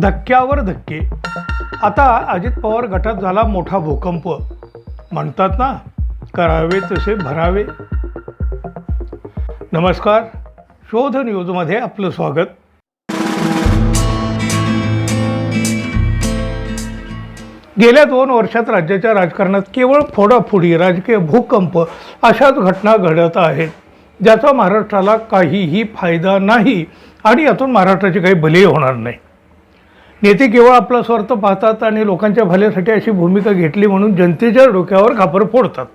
धक्क्यावर धक्के. आता अजित पवार गटात झाला मोठा भूकंप. म्हणतात ना करावे तसे भरावे. नमस्कार. शोध न्यूजमध्ये आपलं स्वागत. गेल्या दोन वर्षात राज्याच्या राजकारणात केवळ फोडाफोडी राजकीय भूकंप अशाच घटना घडत आहेत. ज्याचा महाराष्ट्राला काहीही फायदा नाही आणि यातून महाराष्ट्राची काही भले होणार नाही. नेते केवळ आपला स्वार्थ पाहतात आणि लोकांच्या भल्यासाठी अशी भूमिका घेतली म्हणून जनतेच्या डोक्यावर खापर फोडतात.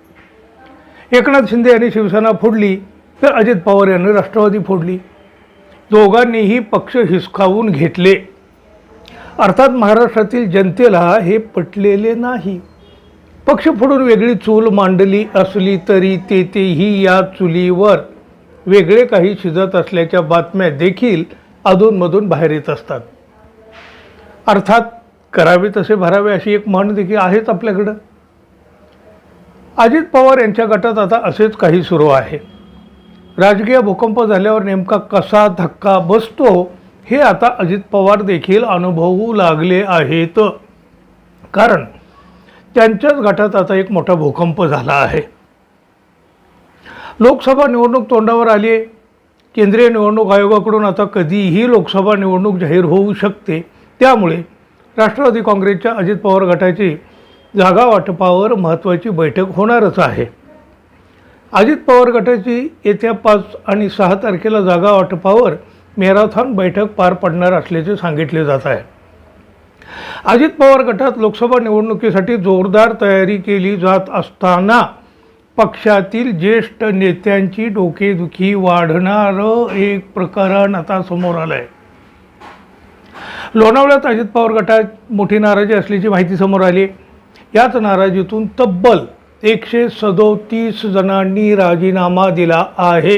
एकनाथ शिंदे यांनी शिवसेना फोडली तर अजित पवार यांनी राष्ट्रवादी फोडली. दोघांनीही पक्ष हिसकावून घेतले. अर्थात महाराष्ट्रातील जनतेला हे पटलेले नाही. पक्ष फोडून वेगळी चूल मांडली असली तरी ते तेही या चुलीवर वेगळे काही शिजत असल्याच्या बातम्या देखील अधूनमधून बाहेर येत असतात. अर्थात करावे तसे भरावे अशी एक म्हण देखील आहेच आपल्याकडं. अजित पवार यांच्या गटात आता असेच काही सुरू आहे. राजकीय भूकंप झाल्यावर नेमका कसा धक्का बसतो हे आता अजित पवार देखील अनुभवू लागले आहेत. कारण त्यांच्याच गटात आता एक मोठा भूकंप झाला आहे. लोकसभा निवडणूक तोंडावर आली आहे केंद्रीय निवडणूक आयोगाकडून आता कधीही लोकसभा निवडणूक जाहीर होऊ शकते. त्यामुळे राष्ट्रवादी काँग्रेसच्या अजित पवार गटाची जागा वाटपावर महत्त्वाची बैठक होणारच आहे. अजित पवार गटाची येत्या पाच आणि सहा तारखेला जागा वाटपावर मॅरेथॉन बैठक पार पडणार असल्याचे सांगितले जात आहे. अजित पवार गटात लोकसभा निवडणुकीसाठी जोरदार तयारी केली जात असताना पक्षातील ज्येष्ठ नेत्यांची डोकेदुखी वाढणारं एक प्रकरण आता समोर आलं आहे लोणावळ्यात अजित पवार गटात मोठी नाराजी असल्याची माहिती समोर आली. याच नाराजीतून तब्बल एकशे सदोतीस जणांनी राजीनामा दिला आहे.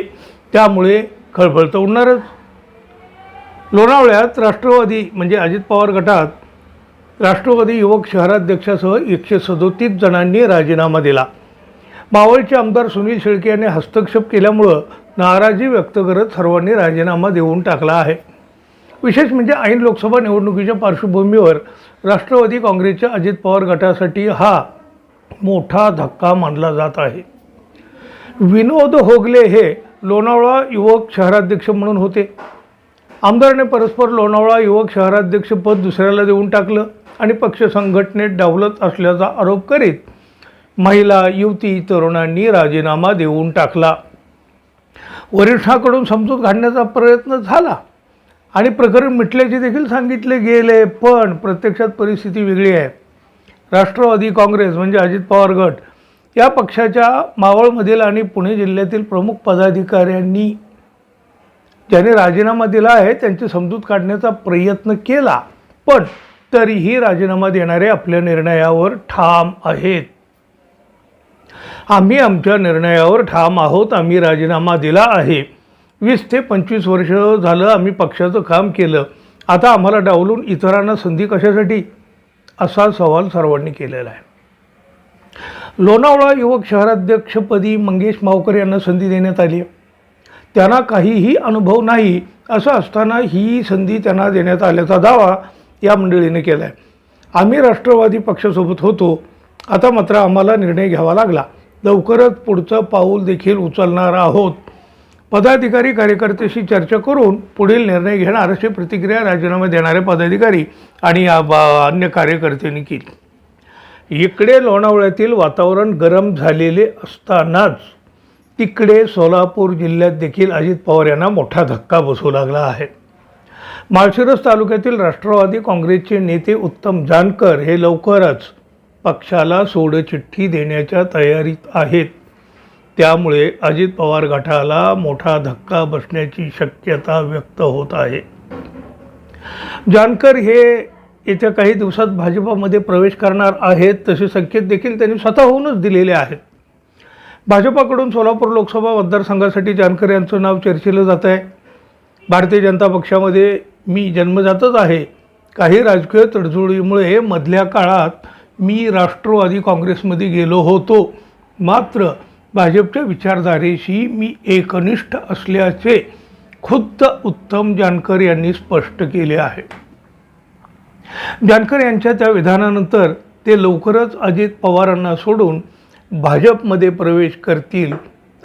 त्यामुळे खळबळ तर उडणारच. लोणावळ्यात राष्ट्रवादी म्हणजे अजित पवार गटात राष्ट्रवादी युवक शहराध्यक्षासह एकशे सदोतीस जणांनी राजीनामा दिला. मावळचे आमदार सुनील शेळके यांनी हस्तक्षेप केल्यामुळं नाराजी व्यक्त करत सर्वांनी राजीनामा देऊन टाकला आहे. विशेष म्हणजे ऐन लोकसभा निवडणुकीच्या पार्श्वभूमीवर राष्ट्रवादी काँग्रेसच्या अजित पवार गटासाठी हा मोठा धक्का मानला जात आहे. विनोद होगले हे लोणावळा युवक शहराध्यक्ष म्हणून होते. आमदाराने परस्पर लोणावळा युवक शहराध्यक्षपद दुसऱ्याला देऊन टाकलं आणि पक्ष संघटनेत डावलत असल्याचा आरोप करीत महिला युवती तरुणांनी राजीनामा देऊन टाकला. वरिष्ठाकडून समजूत घालण्याचा प्रयत्न झाला. आणि प्रकरण मिटल्याचे देखील सांगितले गेले पण प्रत्यक्षात परिस्थिती वेगळी आहे. राष्ट्रवादी काँग्रेस म्हणजे अजित पवार गट या पक्षाच्या मावळमधील आणि पुणे जिल्ह्यातील प्रमुख पदाधिकाऱ्यांनी ज्यांनी राजीनामा दिला आहे त्यांची समजूत काढण्याचा प्रयत्न केला पण तरीही राजीनामा देणारे आपल्या निर्णयावर ठाम आहेत. आम्ही आमच्या निर्णयावर ठाम आहोत आम्ही राजीनामा दिला आहे. वीस ते पंचवीस वर्ष झालं आम्ही पक्षाचं काम केलं. आता आम्हाला डावलून इतरांना संधी कशासाठी? असा सवाल सर्वांनी केलेला आहे. लोणावळा युवक शहराध्यक्षपदी मंगेश मावकर यांना संधी देण्यात आली. त्यांना काहीही अनुभव नाही असं असताना ही संधी त्यांना देण्यात आल्याचा दावा या मंडळीने केला आहे आम्ही राष्ट्रवादी पक्षासोबत होतो. आता मात्र आम्हाला निर्णय घ्यावा लागला. लवकरच पुढचं पाऊल देखील उचलणार आहोत. पदाधिकारी कार्यकर्त्याशी चर्चा करून पुढील निर्णय घेणार अशी प्रतिक्रिया राजीनामा देणारे पदाधिकारी आणि अन्य कार्यकर्त्यांनी केली. इकडे लोणावळ्यातील वातावरण गरम झालेले असतानाच तिकडे सोलापूर जिल्ह्यात देखील अजित पवार यांना मोठा धक्का बसू लागला आहे. माळशिरस तालुक्यातील राष्ट्रवादी काँग्रेसचे नेते उत्तम जानकर हे लवकरच पक्षाला सोडचिठ्ठी देण्याच्या तयारीत आहेत. त्यामुळे अजित पवार गटाला मोठा धक्का बसण्याची शक्यता व्यक्त होत आहे. जानकर हे येत्या काही दिवसात भाजपामध्ये प्रवेश करणार आहेत तसे संकेत देखील त्यांनी स्वतःहूनच दिलेले आहेत. भाजपाकडून सोलापूर लोकसभा मतदारसंघासाठी जानकर यांचं नाव चर्चेलं जात आहे. भारतीय जनता पक्षामध्ये मी जन्मजातच आहे. काही राजकीय तडजोडीमुळे मधल्या काळात मी राष्ट्रवादी काँग्रेसमध्ये गेलो होतो. मात्र भाजपच्या विचारधारेशी मी एकनिष्ठ असल्याचे खुद्द उत्तम जानकर यांनी स्पष्ट केले आहे. जानकर यांच्या त्या विधानानंतर ते लवकरच अजित पवारांना सोडून भाजपमध्ये प्रवेश करतील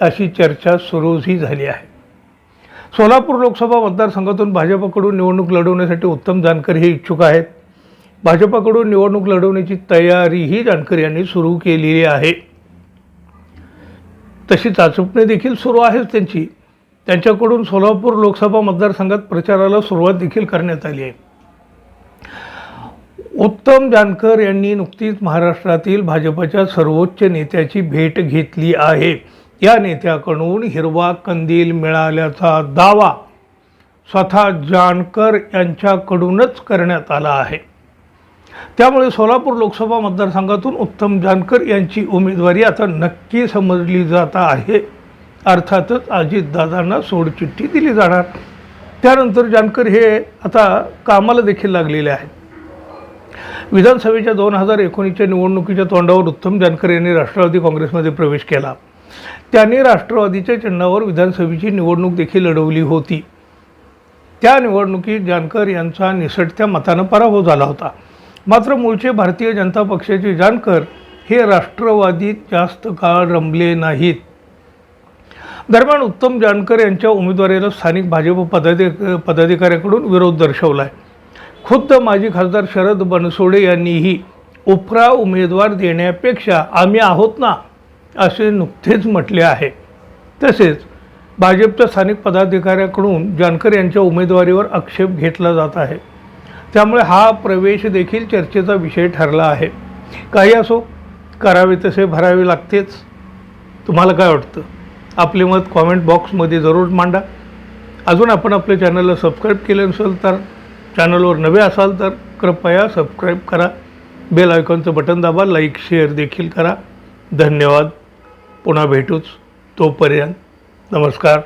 अशी चर्चा सुरूही झाली आहे. सोलापूर लोकसभा मतदारसंघातून भाजपकडून निवडणूक लढवण्यासाठी उत्तम जानकर हे इच्छुक आहेत. भाजपाकडून निवडणूक लढवण्याची तयारीही जानकर यांनी सुरू केलेली आहे. तशी चाचपणी देखील सुरू आहेच त्यांची. त्यांच्याकडून सोलापूर लोकसभा मतदारसंघात प्रचाराला सुरुवात देखील करण्यात आली आहे. उत्तम जानकर यांनी नुकतीच महाराष्ट्रातील भाजपच्या सर्वोच्च नेत्याची भेट घेतली आहे. या नेत्याकडून हिरवा कंदील मिळाल्याचा दावा स्वतः जानकर यांच्याकडूनच करण्यात आला आहे. त्यामुळे सोलापूर लोकसभा मतदारसंघातून उत्तम जानकर यांची उमेदवारी आता नक्की समजली जात आहे. अर्थातच अजितदादांना सोडचिठ्ठी दिली जाणार. त्यानंतर जानकर हे आता कामाला देखील लागलेले आहेत. विधानसभेच्या दोन हजार एकोणीसच्या निवडणुकीच्या तोंडावर उत्तम जानकर यांनी राष्ट्रवादी काँग्रेसमध्ये प्रवेश केला. त्यांनी राष्ट्रवादीच्या चिन्हावर विधानसभेची निवडणूक देखील लढवली होती. त्या निवडणुकीत जानकर यांचा निसटत्या मतानं पराभव झाला होता. मात्र मूळचे भारतीय जनता पक्षाचे जानकर हे राष्ट्रवादीत जास्त काळ रमले नाहीत. दरम्यान उत्तम जानकर यांच्या उमेदवारीला स्थानिक भाजप पदाधिक पदाधिकाऱ्याकडून विरोध दर्शवला आहे खुद्द माजी खासदार शरद बनसोडे यांनीही उपरा उमेदवार देण्यापेक्षा आम्ही आहोत ना असे नुकतेच म्हटले आहे. तसेच भाजपच्या स्थानिक पदाधिकाऱ्याकडून जानकर यांच्या उमेदवारीवर आक्षेप घेतला जात आहे. त्यामुळे हा प्रवेश देखील चर्चेचा विषय ठरला आहे. काही असो करावे तसे भरावे लागतेच. तुम्हाला काय वाटतं? आपले मत कॉमेंट बॉक्समध्ये जरूर मांडा. अजून आपण आपल्या चॅनलला सबस्क्राईब केले नसेल तर चॅनलवर नवे असाल तर कृपया सबस्क्राईब करा. बेल आयकॉनचं बटन दाबा लाईक शेअर देखील करा. धन्यवाद. पुन्हा भेटूच. तोपर्यंत नमस्कार.